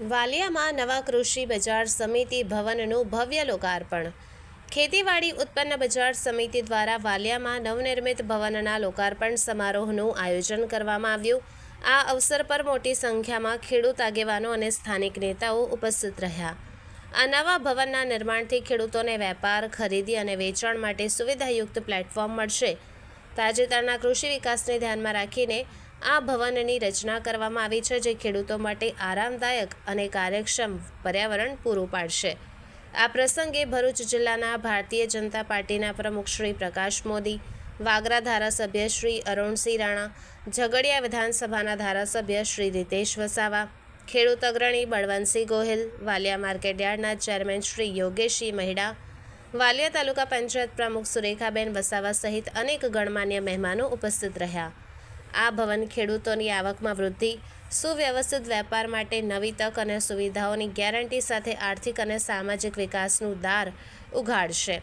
વાલિયામાં નવા કૃષિ બજાર સમિતિ ભવનનું ભવ્ય લોકાર્પણ. ખેતીવાડી ઉત્પન્ન બજાર સમિતિ દ્વારા વાલિયામાં નવનિર્મિત ભવનના લોકાર્પણ સમારોહનું આયોજન કરવામાં આવ્યું. આ અવસર પર મોટી સંખ્યામાં ખેડૂત આગેવાનો અને સ્થાનિક નેતાઓ ઉપસ્થિત રહ્યા. આ નવા ભવનના નિર્માણથી ખેડૂતોને વેપાર, ખરીદી અને વેચાણ માટે સુવિધાયુક્ત પ્લેટફોર્મ મળશે. તાજેતરના કૃષિ વિકાસને ધ્યાનમાં રાખીને આ ભવનની રચના કરવામાં આવી છે, જે ખેડૂતો માટે આરામદાયક અને કાર્યક્ષમ પર્યાવરણ પૂરું પાડશે. આ પ્રસંગે ભરૂચ જિલ્લાના ભારતીય જનતા પાર્ટીના પ્રમુખ શ્રી પ્રકાશ મોદી, વાગરા ધારાસભ્ય શ્રી અરુણસિંહ રાણા, ઝઘડિયા વિધાનસભાના ધારાસભ્ય શ્રી રીતેશ વસાવા, ખેડૂત અગ્રણી બળવંતસિંહ ગોહિલ, વાલિયા માર્કેટયાર્ડના ચેરમેન શ્રી યોગેશી મહિડા, વાલિયા તાલુકા પંચાયત પ્રમુખ સુરેખાબેન વસાવા સહિત અનેક ગણમાન્ય મહેમાનો ઉપસ્થિત રહ્યા. આ ભવન ખેડૂતોની આવકમાં વૃદ્ધિ, સુવ્યવસ્થિત વેપાર માટે નવી તક અને સુવિધાઓની ગેરંટી સાથે આર્થિક અને સામાજિક વિકાસનું દાર ઉઘાડશે.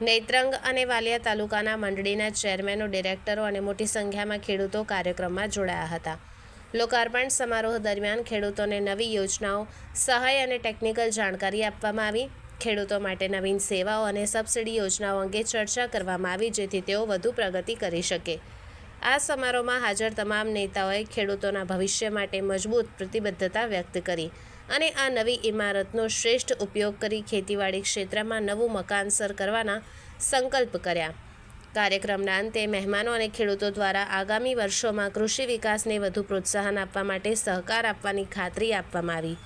નેત્રંગ અને વાલિયા તાલુકાના મંડળીના ચેરમેનો, ડિરેક્ટરો અને મોટી સંખ્યામાં ખેડૂતો કાર્યક્રમમાં જોડાયા હતા. લોકાર્પણ સમારોહ દરમિયાન ખેડૂતોને નવી યોજનાઓ, સહાય અને ટેકનિકલ જાણકારી આપવામાં આવી. ખેડૂતો માટે નવીન સેવાઓ અને સબસિડી યોજનાઓ અંગે ચર્ચા કરવામાં આવી, જેથી તેઓ વધુ પ્રગતિ કરી શકે. આ સમારોહમાં હાજર તમામ નેતાઓએ ખેડૂતોના ભવિષ્ય માટે મજબૂત પ્રતિબદ્ધતા વ્યક્ત કરી અને આ નવી ઇમારતનો શ્રેષ્ઠ ઉપયોગ કરી ખેતીવાડી ક્ષેત્રમાં નવું મકાન સર કરવાના સંકલ્પ કર્યા. કાર્યક્રમના અંતે મહેમાનો અને ખેડૂતો દ્વારા આગામી વર્ષોમાં કૃષિ વિકાસને વધુ પ્રોત્સાહન આપવા માટે સહકાર આપવાની ખાતરી આપવામાં આવી.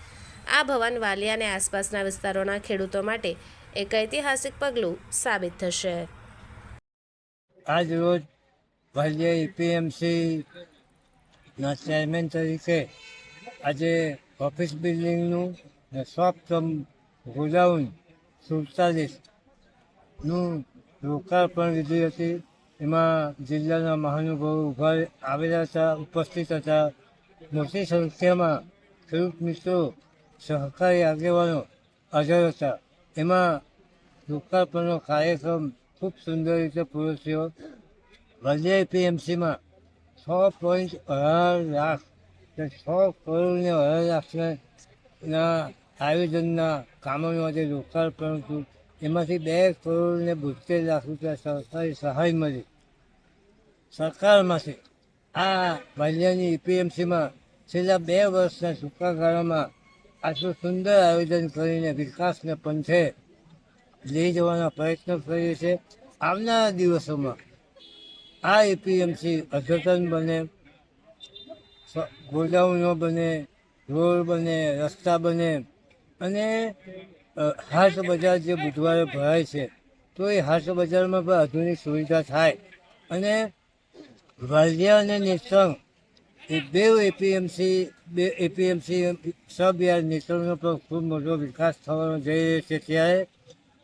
આ ભવન વાલિયા અને આસપાસના વિસ્તારોના ખેડૂતો માટે એક ઐતિહાસિક પગલું સાબિત થશે. આજ રોજ વાલિયા એપીએમસી ના ચેરમેન તરીકે આજે ઓફિસ બિલ્ડિંગનું ને શોપ કમ ગોડાઉન સુડતાલીસનું લોકાર્પણ વિધિ હતી. એમાં જિલ્લાના મહાનુભાવો ઊભા આવેલા હતા, ઉપસ્થિત હતા. મોટી સંખ્યામાં ખેડૂત મિત્રો, સહકારી આગેવાનો હાજર હતા. એમાં લોકાર્પણનો કાર્યક્રમ ખૂબ સુંદર રીતે પૂરો થયો. વલયા પીએમસીમાં છ પોઈન્ટ અઢાર લાખ કે છ કરોડ ને અઢાર લાખના આયોજનના કામોનું આજે લોકાર્પણ હતું એમાંથી બે કરોડ ને બોતેર લાખ રૂપિયા સરકારી સહાય મળી સરકારમાંથી આ વાલિયાની એપીએમસીમાં છેલ્લા બે વર્ષના ટૂંકા ગાળામાં આટલું સુંદર આયોજન કરીને વિકાસને પંથે લઈ જવાના પ્રયત્નો કરીએ છીએ આવનારા દિવસોમાં આ એપીએમસી અદ્યતન બને ગોડાઉનો બને, રોડ બને, રસ્તા બને અને હાટ બજાર જે બુધવારે ભરાય છે, તો એ હાટ બજારમાં પણ આધુનિક સુવિધા થાય અને વાલિયા અને નેત્રંગ એ બે એપીએમસી બે એપીએમસી સબ યાર નેત્રંગનો પણ ખૂબ મોટો વિકાસ થવાનો જઈ રહ્યો છે ત્યારે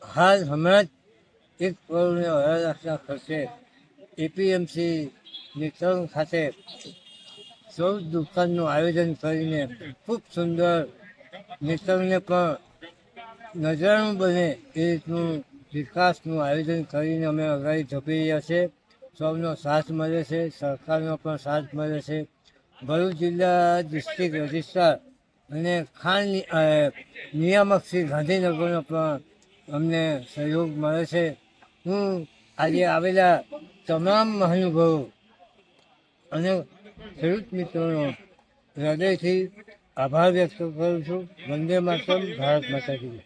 હાલ હમણાં જ એક કરોડને અઢાર લાખના ખર્ચે એપીએમસી નેત્રંગ ખાતે ચૌદ દુકાનનું આયોજન કરીને ખૂબ સુંદર નેતરને પણ નજરાણું બને એ રીતનું વિકાસનું આયોજન કરીને અમે અગાડી ધપી રહ્યા છે. સૌનો સાથ મળે છે, સરકારનો પણ સાથ મળે છે. ભરૂચ જિલ્લા ડિસ્ટ્રિક્ટ રજિસ્ટ્રાર અને ખાન નિયામક શ્રી ગાંધીનગરનો પણ અમને સહયોગ મળે છે. હું આજે આવેલા તમામ મહાનુભાવો અને ખેડૂત મિત્રોનો હૃદયથી આભાર વ્યક્ત કરું છું વંદે માતરમ, ભારત માતા કી જય.